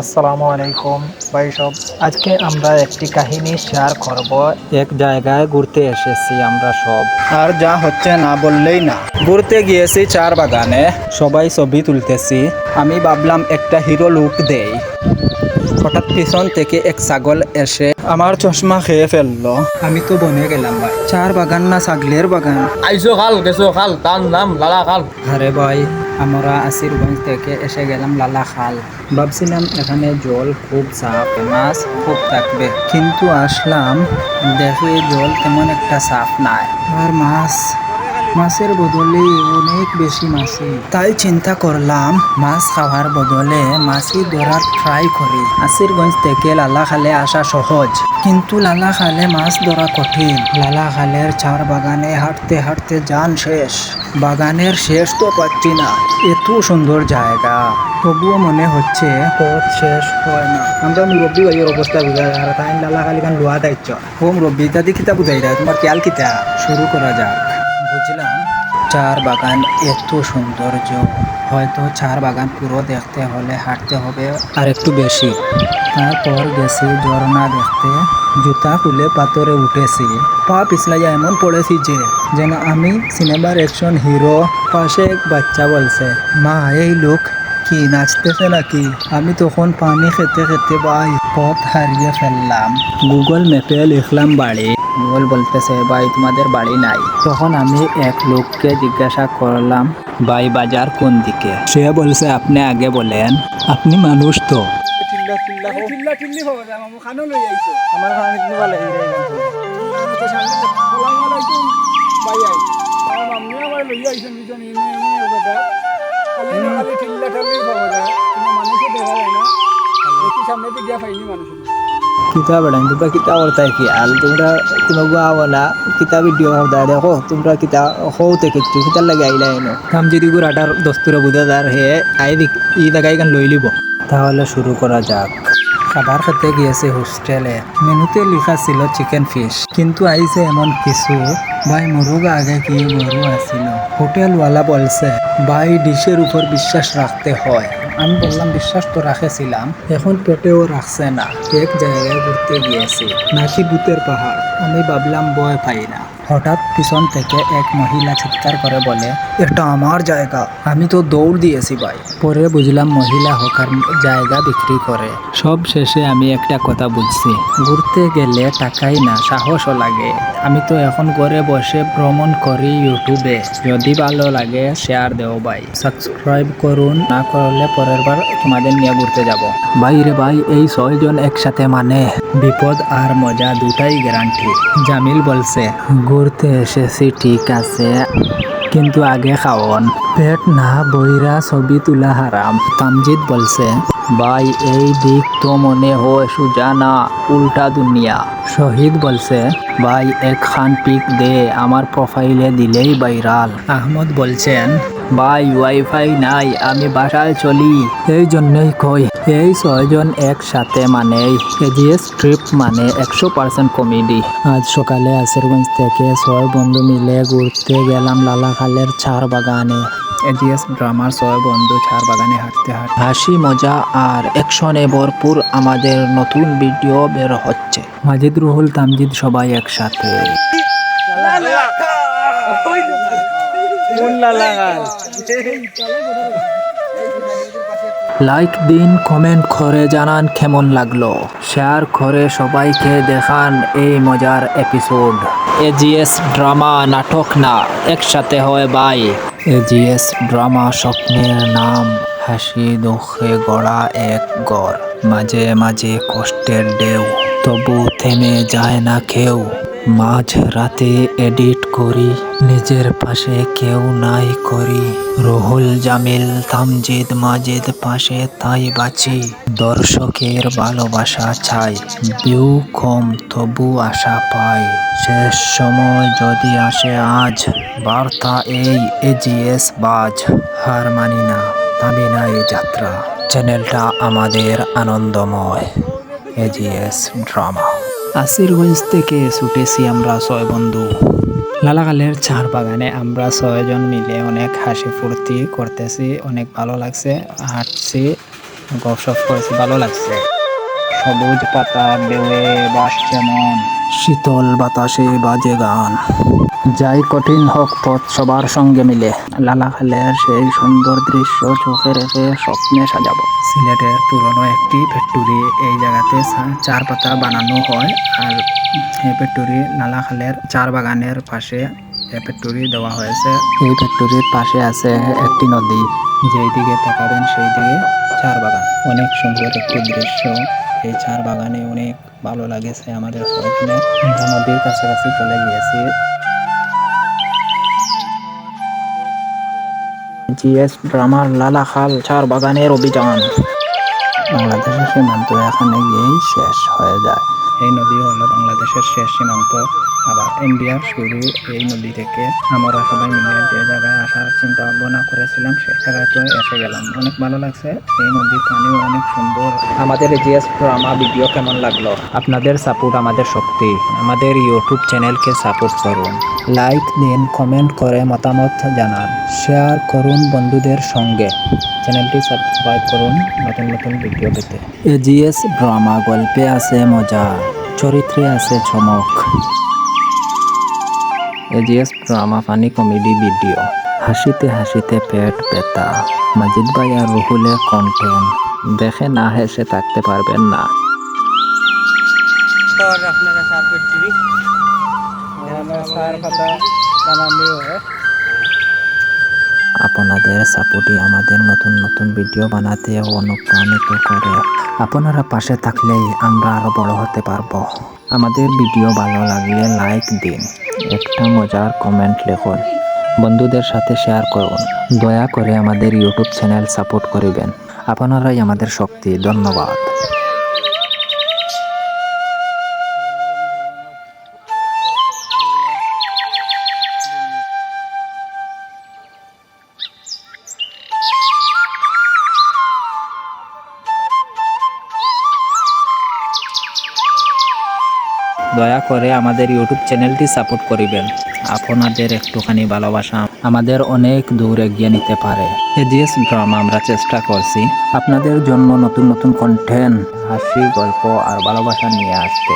আসসালামু আলাইকুম। ভাই সব আজকে আমরা একটি কাহিনী শেয়ার করব। এক জায়গায় ঘুরতে এসেছি আমরা সব। আর যা হচ্ছে না বললেই না। ঘুরতে গিয়েছি চার বাগানে। সবাই ছবি তুলতেছি। আমি ভাবলাম একটা হিরো লুক দেই। হঠাৎ পিছন থেকে এক ছাগল এসে আমার চশমা খেয়ে ফেলল। আমি তো বনে গেলাম ভাই। চার বাগান না ছাগলের বাগান? আইসো খাল গেছো খাল তার নাম লালা খাল। আরে ভাই আমরা আসিরগঞ্জ থেকে এসে গেলাম লালা খাল। ভাবছিলাম এখানে জল খুব সাফ, মাছ খুব থাকবে। কিন্তু আসলাম, দেখি জল তেমন একটা সাফ নাই। আর মাছ মাছের বদলে অনেক বেশি মাছি। তাই চিন্তা করলাম, মাছ খাওয়ার বদলে মাছি ধরার ট্রাই করি। আসিরগঞ্জ থেকে লালা খালে আসা সহজ। কিন্তু লালা খালে মাছ ধরা কঠিন। লালা খালের চার বাগানে হাঁটতে হাঁটতে যান শেষ। বাগানের শেষ তো পাচ্ছি না। এত সুন্দর জায়গা। তবুও মনে হচ্ছে পথ শেষ হয় না। আমরা মুরব্বী ভাইয়ের অবস্থা বুঝা যায় আর তাই লালা খালি খান লোয়া দায়িত্ব ও মুরব্বী দাদি কিতা বুঝাই তোমার খেয়াল কিতা শুরু করা যাক। চার বাগান এত সৌন্দর্য। হয়তো চার বাগান পুরো দেখতে হলে হাঁটতে হবে আর একটু বেশি। তারপর গেছি ঝর্ণা দেখতে। জুতা খুলে পাথরে উঠেছি। পা পিছলাই এমন পড়েছি যে, যেন আমি সিনেমার একজন হিরো। পাশে এক বাচ্চা বলছে, মা, এই লোক কি নাচতেছে নাকি? আমি তখন পানি খেতে খেতে ভাই পথ হারিয়ে ফেললাম। গুগল ম্যাপে লিখলাম বাড়ি। গুগল বলতেছে ভাই তোমাদের বাড়ি নাই। তখন আমি এক লোককে জিজ্ঞাসা করলাম ভাই বাজার কোন দিকে? সে বলছে আপনি আগে বলেন আপনি মানুষ তো। আমার খানা কিন্তু ভালো কিতা বেড়ান তোমরা কিতা করতা কি? আল তোমরা কোনো গাওয়ালা কিতা ভিডিও ভাবদা দেখো, তোমরা কিতা হও থেকে একটু কিতার লাগে আইলা এনো কাম যদি গুড়াটার দস্তুরে বুঝাদার হে আই দিক ই জায়গায় গান লই লিব। তাহলে শুরু করা যাক। খাবার খেতে গিয়েছে হোস্টেলে মেনুতে লেখা ছিল চিকেন ফিশ কিন্তু আইছে এমন কিছু। ভাই মুরুগ আগে কি গরু আসিল হোটেলওয়ালা বলছে, ভাই ডিশের উপর বিশ্বাস রাখতে হয়। আমি বললাম, বিশ্বাস তো রাখেছিলাম। এখন পেটেও রাখছে না। এক জায়গায় ঘুরতে গিয়েছি। নাকি ভূতের পাহাড়? আমি ভাবলাম, ভয় পাই না। হঠাৎ পিছন থেকে এক মহিলা চিৎকার করে বলে, এটা আমার জায়গা, আমি তো দৌড় দিয়েছি ভাই। পরে বুঝলাম মহিলা হকার জায়গা বিক্রি করে। সব শেষে আমি একটা কথা বুঝছি, ঘুরতে গেলে টাকাই না, সাহসও লাগে। আমি তো এখন ঘরে বসে ভ্রমণ করি ইউটিউবে। যদি ভালো লাগে শেয়ার দেও ভাই। সাবস্ক্রাইব করুন, না করলে পরের বার তোমাদের নিয়ে ঘুরতে যাব। ভাই রে ভাই, এই ছয়জন একসাথে মানে? বিপদ আর মজা দুটাই গ্যারান্টি জামিল বলছে ঘুরতে এসেছি, ঠিক আছে। কিন্তু আগে খাওন। পেট না বইরা ছবি তুলা হারাম তামজিদ বলছে। ভাই, এই দিক তো মনে হয় সুজানা, উল্টা দুনিয়া। শহীদ বলছে, ভাই, এক খান পিক দে, আমার প্রোফাইলে দিলেই বাইরাল আহমদ বলছেন ভাই ওয়াইফাই নাই, আমি বাসায় চলি। এই জন্যই কই, এই ছয়জন একসাথে মানে এজিএস ট্রিপ মানে একশো পার্সেন্ট কমেডি আজ সকালে আসিরগঞ্জ থেকে ছয় বন্ধু মিলে ঘুরতে গেলাম লালাখালের চার বাগানে। এজিএস ড্রামার ছয় বন্ধু ছাড় বাগানে হাঁটতে হাঁটতে। হাসি, মজা আর অ্যাকশনে ভরপুর আমাদের নতুন ভিডিও বের হচ্ছে। মাজিদ, রুহুল, তামজিদ সবাই একসাথে। লাইক দিন, কমেন্ট করে জানান কেমন লাগল। শেয়ার করে সবাইকে দেখান এই মজার এপিসোড। এজিএস ড্রামা নাটক না, একসাথে হয় বাই। এজিএস ড্রামা স্বপ্নের নাম, হাসি দুঃখে গড়া এক গড় মাঝে মাঝে কষ্টের ঢেউ, তবু থেমে যায় না কেউ। মাঝ রাতে এডিট করি, নিজের পাশে কেউ নাই করি। রুহুল, জামিল, তামজিদ, মাজিদ পাশে তাই বাঁচি। দর্শকের ভালোবাসা চাই, ভিউ কম তবু আশা পাই। শেষ সময় যদি আসে আজ, বার্তা এই এজিএস বাজ। হার মানি না থামি না এই যাত্রা। চ্যানেলটা আমাদের আনন্দময়, এজিএস ড্রামা। আসিরগঞ্জ থেকে ছুটেছি আমরা ছয় বন্ধু। লালাকালের চার বাগানে আমরা ছয়জন মিলে অনেক হাসি ফুর্তি করতেছি, অনেক ভালো লাগছে, হাঁটছি গপসপ করেছি, ভালো লাগছে। সবুজ পাতা বেয়ে বাস যেমন। শীতল বাতাসে বাজে গান। যাই কঠিন হোক পথ সবার সঙ্গে মিলে। লালাখালের সেই সুন্দর দৃশ্য চোখে রেখে স্বপ্নে সাজাবো। সিলেটের পুরনো একটি ফ্যাক্টরি, এই জায়গাতে চার পাতা বানানো হয় আর এই ফ্যাক্টরি লালাখালের চার বাগানের পাশে এই ফ্যাক্টরি দেওয়া হয়েছে। এই ফ্যাক্টরির পাশে আছে একটি নদী, যেই দিকে তাকাবেন সেই দিকে চার বাগান। অনেক সুন্দর একটি দৃশ্য। এই চার বাগানে অনেক ভালো লাগেছে আমাদের সবাইকে নদীর কাছাকাছি চলে গিয়েছি। জিএস ড্রামার লালা খাল চার বাগানের অভিযান। বাংলাদেশের সীমান্ত এখানে গিয়েই শেষ হয়ে যায়। এই নদী হলো বাংলাদেশের শেষ সীমান্ত। আবার ইন্ডিয়ার শুরু এই নদী থেকে আমরা সবাই মিলে যে জায়গায় আসার চিন্তা ভাবনা করেছিলাম সেই জায়গায় তো এসে গেলাম। অনেক ভালো লাগছে, এই নদীর পানিও অনেক সুন্দর। আমাদের জিএস ড্রামা ভিডিও কেমন লাগল? আপনাদের সাপোর্ট আমাদের শক্তি। আমাদের ইউটিউব চ্যানেলকে সাপোর্ট করুন। লাইক দিন, কমেন্ট করে মতামত জানান। শেয়ার করুন বন্ধুদের সঙ্গে। চ্যানেলটি সাবস্ক্রাইব করুন নতুন নতুন ভিডিও পেতে। এজিএস ড্রামা গল্পে আছে মজা। চরিত্রে আছে চমক। AGS drama funny comedy video. হাসিতে হাসিতে পেট ব্যথা। মাজিদ ভাই আর রুহুলের কন্টেন্ট দেখে না হেসে থাকতে পারবেন না। আপনারা আপনাদের সাপোর্টই আমাদের নতুন নতুন ভিডিও বানাতে অনুপ্রাণিত করে। আপনারা পাশে থাকলেই আমরা আরও বড় হতে পারব। আমাদের ভিডিও ভালো লাগলে লাইক দিন। একটা মজার কমেন্ট লিখুন। বন্ধুদের সাথে শেয়ার করুন। দয়া করে আমাদের ইউটিউব চ্যানেল সাপোর্ট করিবেন। আপনারাই আমাদের শক্তি। ধন্যবাদ। দয়া করে আমাদের ইউটিউব চ্যানেলটি সাপোর্ট করিবেন। আপনাদের একটুখানি ভালোবাসা আমাদের অনেক দূর এগিয়ে নিতে পারে। এজিএস ড্রামা আমরা চেষ্টা করছি, আপনাদের জন্য নতুন নতুন কন্টেন্ট হাসি, গল্প আর ভালোবাসা নিয়ে আসতে।